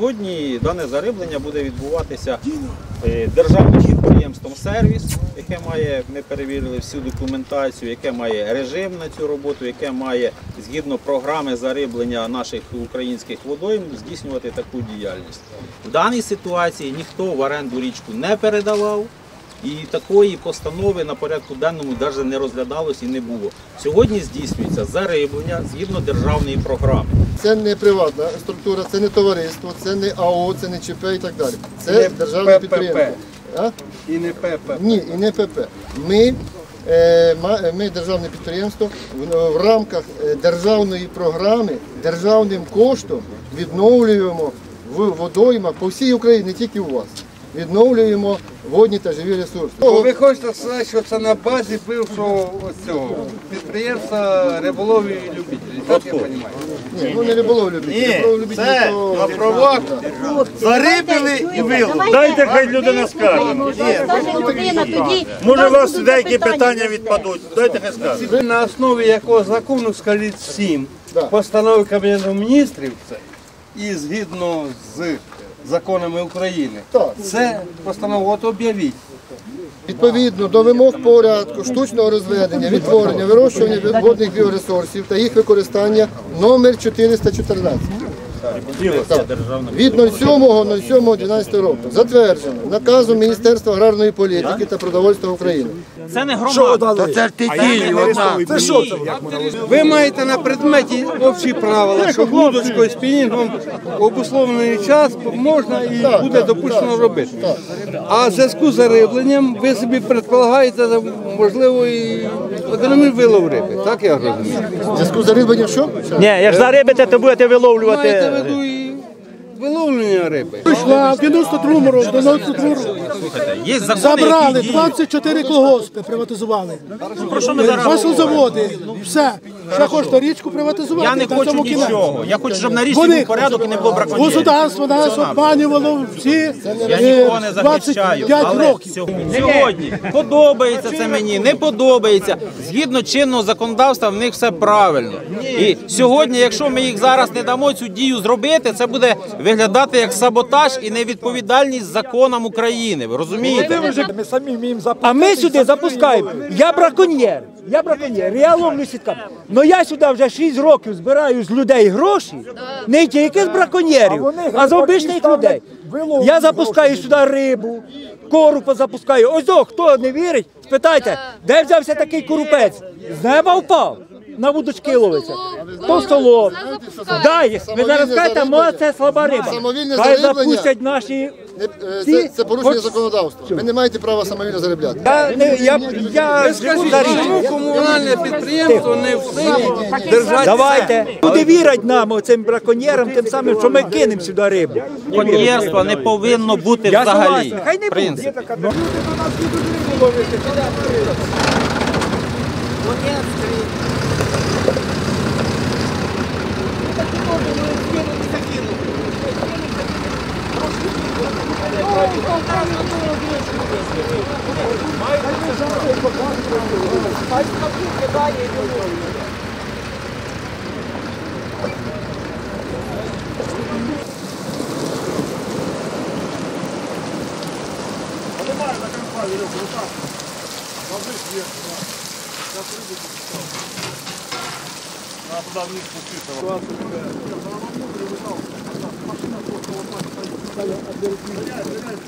Сьогодні дане зариблення буде відбуватися е, державним підприємством сервіс, яке має, ми перевірили всю документацію, яке має режим на цю роботу, яке має згідно програми зариблення наших українських водойм здійснювати таку діяльність. В даній ситуації ніхто в оренду річку не передавав. І такої постанови на порядку денному навіть не розглядалось і не було. Сьогодні здійснюється зариблення згідно державної програми. Це не приватна структура, це не товариство, це не АО, це не ЧП і так далі. Це державне підприємство. А? І не ПП. Ні, і не ПП. Ми, е, ми державне підприємство в, в рамках е, державної програми державним коштом відновлюємо в водоймах по всій Україні, не тільки у вас. Відновлюємо водні та живі ресурси. Ну, Ви хочете сказати, що це на базі бившого цього підприємства риболові і любителі, так я розумію? Ні, ну не риболов. Риболов це на правах зарибили і виловили. Дайте, хай людина скаже. Може, у вас деякі питання відпадуть. Дайте хай скаже. Ви на основі якого закону, скажіть всім, постанови Кабінету міністрів це, і згідно з законами України, це постанова, от об'явіть. Відповідно до вимог порядку штучного розведення, відтворення, вирощування водних біоресурсів та їх використання номер 414. Так. Від 07.07.12 року затверджено наказом Міністерства аграрної політики та продовольства України. Це не громада. Ви маєте на предметі общі правила, що вудочкою, спінінгом обусловлений час можна і буде допущено робити. А в зв'язку з зарибленням ви собі предполагаєте, можливо, і економічний вилов риби. Так я розумію. В зв'язку з зарибленням що? Ні, як зарибите, то будете Маєте в виловлювати. виду і виловлення риби. Пішла в 92 році, до 92 Слухайте, Є закони, Забрали які діють. 24 колгоспи, приватизували. Про що ми зараз Заводи, все. Ще хочете річку приватизувати, Я не хочу цьому кінець. нічого. Я хочу, щоб на річці Вони був порядок і не було браконьєрів. Государство нас обманювало всі Я е, нікого не захищаю, 25 але років. сьогодні- сьогодні подобається це мені, не подобається. Згідно чинного законодавства, в них все правильно. І сьогодні, якщо ми їх зараз не дамо цю дію зробити, це буде виглядати як саботаж і невідповідальність законам України. Ви розумієте? А ми сюди запускаємо. Я браконьєр. Я браконьєр, я ловлю сітками. Но я сюди вже 6 років збираю з людей гроші, не тільки з браконьєрів, а з обичних людей. Я запускаю сюди рибу, корупа запускаю. Ось о, хто не вірить, спитайте, де взявся такий корупець? З неба впав. На вудочки ловиться. Толстолов. Дай, ви зараз кажете, мо це слаба риба. Хай запустять наші. Е, е, це, це порушення законодавства. Ви не маєте права самовільно заробляти. Я, не- я, я, живу за річкою. комунальне підприємство не в силі держати Давайте. Люди вірять нам, оцим браконьєрам, тим самим, що ми кинемо сюди рибу. Підприємство не повинно бути Я взагалі. согласен, хай не буде. Принцип. Поднимай на конца веревку, вот так. Ложись вверх, да. Сейчас рыбу запускал. Надо туда вниз спуститься. Классно, ребята. Машина просто вот так стоит. Отберите.